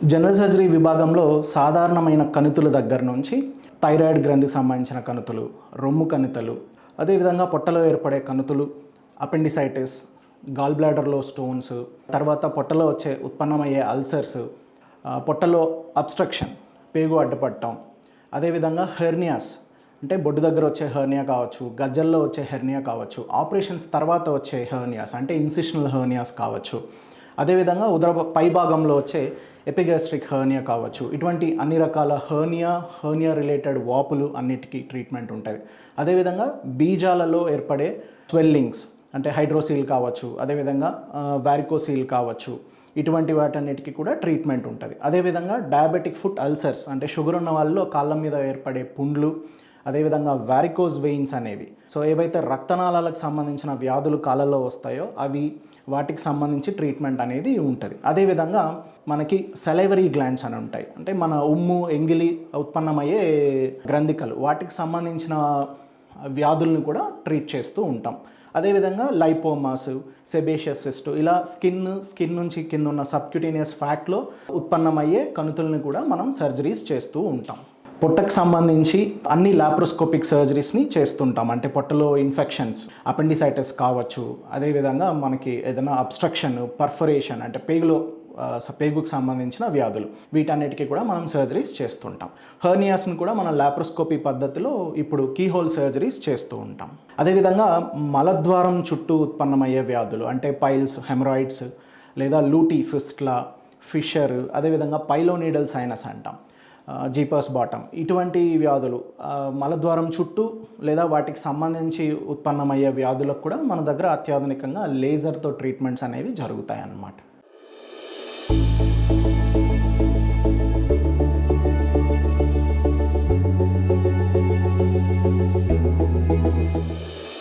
General surgery విభాగంలో సాధారణమైన కణితుల దగ్గర నుంచి థైరాయిడ్ గ్రంథికి సంబంధించిన కణుతులు రొమ్ము కణితలు అదేవిధంగా పొట్టలో ఏర్పడే కణుతులు అపెండిసైటిస్ గాల్ బ్లాడర్లో స్టోన్స్ తర్వాత పొట్టలో వచ్చే ఉత్పన్నమయ్యే అల్సర్స్ పొట్టలో అబ్స్ట్రక్షన్ పేగు అడ్డుపడటం అదేవిధంగా హెర్నియాస్ అంటే బొడ్డు దగ్గర వచ్చే హెర్నియా కావచ్చు గజ్జల్లో వచ్చే హెర్నియా కావచ్చు ఆపరేషన్స్ తర్వాత వచ్చే హెర్నియాస్ అంటే ఇన్సిషనల్ హెర్నియాస్ కావచ్చు. అదేవిధంగా ఉదర పై భాగంలో వచ్చే ఎపిగాస్ట్రిక్ హర్నియా కావచ్చు. ఇటువంటి అన్ని రకాల హర్నియా హర్నియా రిలేటెడ్ వాపులు అన్నిటికీ ట్రీట్మెంట్ ఉంటుంది. అదేవిధంగా బీజాలలో ఏర్పడే స్వెల్లింగ్స్ అంటే హైడ్రోసీల్ కావచ్చు అదేవిధంగా వారికోసీల్ కావచ్చు ఇటువంటి వాటన్నిటికీ కూడా ట్రీట్మెంట్ ఉంటుంది. అదేవిధంగా డయాబెటిక్ ఫుట్ అల్సర్స్ అంటే షుగర్ ఉన్న వాళ్ళలో కాళ్ళ మీద ఏర్పడే పుండ్లు అదేవిధంగా వ్యారికోజ్ వెయిన్స్ అనేవి. సో ఏవైతే రక్తనాళాలకు సంబంధించిన వ్యాధులు కాళ్ళలో వస్తాయో అవి వాటికి సంబంధించి ట్రీట్మెంట్ అనేది ఉంటుంది. అదేవిధంగా మనకి సెలైవరీ గ్లాండ్స్ అని ఉంటాయి. అంటే మన ఉమ్ము ఎంగిలి ఉత్పన్నమయ్యే గ్రంథికలు. వాటికి సంబంధించిన వ్యాధులను కూడా ట్రీట్ చేస్తూ ఉంటాం. అదేవిధంగా లైపోమాస్ సెబేషియస్ సిస్ట్ ఇలా స్కిన్ స్కిన్ నుంచి కింద ఉన్న సబ్క్యూటేనియస్ ఫ్యాట్లో ఉత్పన్నమయ్యే కణుతుల్ని కూడా మనం సర్జరీస్ చేస్తూ ఉంటాం. పొట్టకు సంబంధించి అన్ని లాప్రోస్కోపిక్ సర్జరీస్ని చేస్తుంటాం. అంటే పొట్టలో ఇన్ఫెక్షన్స్ అపెండిసైటిస్ కావచ్చు. అదేవిధంగా మనకి ఏదైనా అబ్స్ట్రక్షన్ పర్ఫరేషన్ అంటే పేగులో పేగుకు సంబంధించిన వ్యాధులు. వీటన్నిటికీ కూడా మనం సర్జరీస్ చేస్తుంటాం. హర్నియాస్ని కూడా మనం లాప్రోస్కోపీ పద్ధతిలో ఇప్పుడు కీహోల్ సర్జరీస్ చేస్తూ ఉంటాం. అదేవిధంగా మలద్వారం చుట్టూ ఉత్పన్నమయ్యే వ్యాధులు అంటే పైల్స్ హెమరాయిడ్స్ లేదా లూటీ ఫిస్ట్లా ఫిషర్ అదేవిధంగా పైలోనీడల్ సైనస్ అంటాం. జీపర్స్ బాటమ్ ఇటువంటి వ్యాధులు మలద్వారం చుట్టూ లేదా వాటికి సంబంధించి ఉత్పన్నమయ్యే వ్యాధులకు కూడా మన దగ్గర అత్యాధునికంగా లేజర్తో ట్రీట్మెంట్స్ అనేవి జరుగుతాయి అన్నమాట